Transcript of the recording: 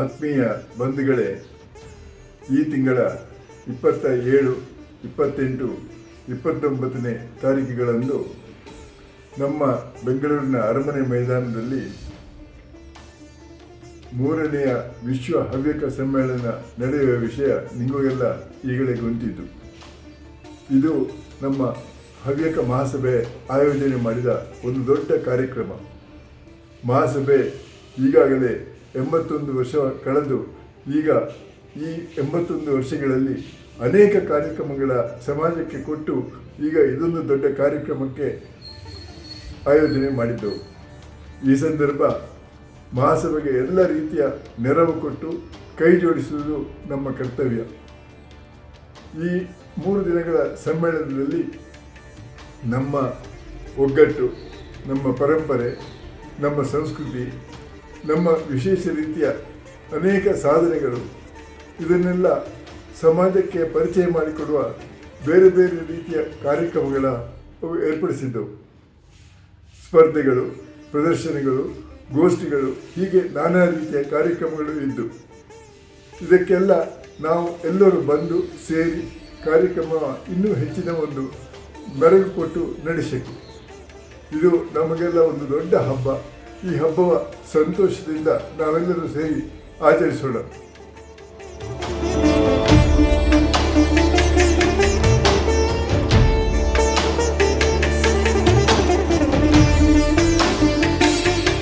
ಆತ್ಮೀಯ ಬಂಧುಗಳೇ, ಈ ತಿಂಗಳ ಇಪ್ಪತ್ತ ಏಳು ಇಪ್ಪತ್ತೆಂಟು, ಇಪ್ಪತ್ತೊಂಬತ್ತನೇ ತಾರೀಕುಗಳಂದು ನಮ್ಮ ಬೆಂಗಳೂರಿನ ಅರಮನೆ ಮೈದಾನದಲ್ಲಿ ಮೂರನೆಯ ವಿಶ್ವ ಹವ್ಯಕ ಸಮ್ಮೇಳನ ನಡೆಯುವ ವಿಷಯ ನಿಮಗೆಲ್ಲ ಈಗಲೇ ಗೊಂತಿದ್ದು ಇದು ನಮ್ಮ ಹವ್ಯಕ ಮಹಾಸಭೆ ಆಯೋಜನೆ ಮಾಡಿದ ಒಂದು ದೊಡ್ಡ ಕಾರ್ಯಕ್ರಮ. ಮಹಾಸಭೆ ಈಗಾಗಲೇ ಎಂಬತ್ತೊಂದು ವರ್ಷ ಕಳೆದು ಈಗ ಈ ಎಂಬತ್ತೊಂದು ವರ್ಷಗಳಲ್ಲಿ ಅನೇಕ ಕಾರ್ಯಕ್ರಮಗಳ ಸಮಾಜಕ್ಕೆ ಕೊಟ್ಟು ಈಗ ಇದೊಂದು ದೊಡ್ಡ ಕಾರ್ಯಕ್ರಮಕ್ಕೆ ಆಯೋಜನೆ ಮಾಡಿದ್ದವು ಈ ಸಂದರ್ಭ ಮಹಾಸಭೆಗೆ ಎಲ್ಲ ರೀತಿಯ ನೆರವು ಕೊಟ್ಟು ಕೈ ಜೋಡಿಸುವುದು ನಮ್ಮ ಕರ್ತವ್ಯ. ಈ ಮೂರು ದಿನಗಳ ಸಮ್ಮೇಳನದಲ್ಲಿ ನಮ್ಮ ಒಗ್ಗಟ್ಟು, ನಮ್ಮ ಪರಂಪರೆ, ನಮ್ಮ ಸಂಸ್ಕೃತಿ ನಮ್ಮ ವಿಶೇಷ ರೀತಿಯ ಅನೇಕ ಸಾಧನೆಗಳು. ಇದನ್ನೆಲ್ಲ ಸಮಾಜಕ್ಕೆ ಪರಿಚಯ ಮಾಡಿಕೊಡುವ ಬೇರೆ ಬೇರೆ ರೀತಿಯ ಕಾರ್ಯಕ್ರಮಗಳ ಏರ್ಪಡಿಸಿದ್ದವು. ಸ್ಪರ್ಧೆಗಳು, ಪ್ರದರ್ಶನಗಳು, ಗೋಷ್ಠಿಗಳು, ಹೀಗೆ ನಾನಾ ರೀತಿಯ ಕಾರ್ಯಕ್ರಮಗಳು ಇದ್ದು. ಇದಕ್ಕೆಲ್ಲ ನಾವು ಎಲ್ಲರೂ ಬಂದು ಸೇರಿ ಕಾರ್ಯಕ್ರಮ ಇನ್ನೂ ಹೆಚ್ಚಿನ ಒಂದು ಮೆರಗು ಕೊಟ್ಟು ನಡೆಸಬೇಕು ಇದು ನಮಗೆಲ್ಲ ಒಂದು ದೊಡ್ಡ ಹಬ್ಬ. ಈ ಹಬ್ಬವ ಸಂತೋಷದಿಂದ ನಾವೆಲ್ಲರೂ ಸೇರಿ ಆಚರಿಸೋಣ.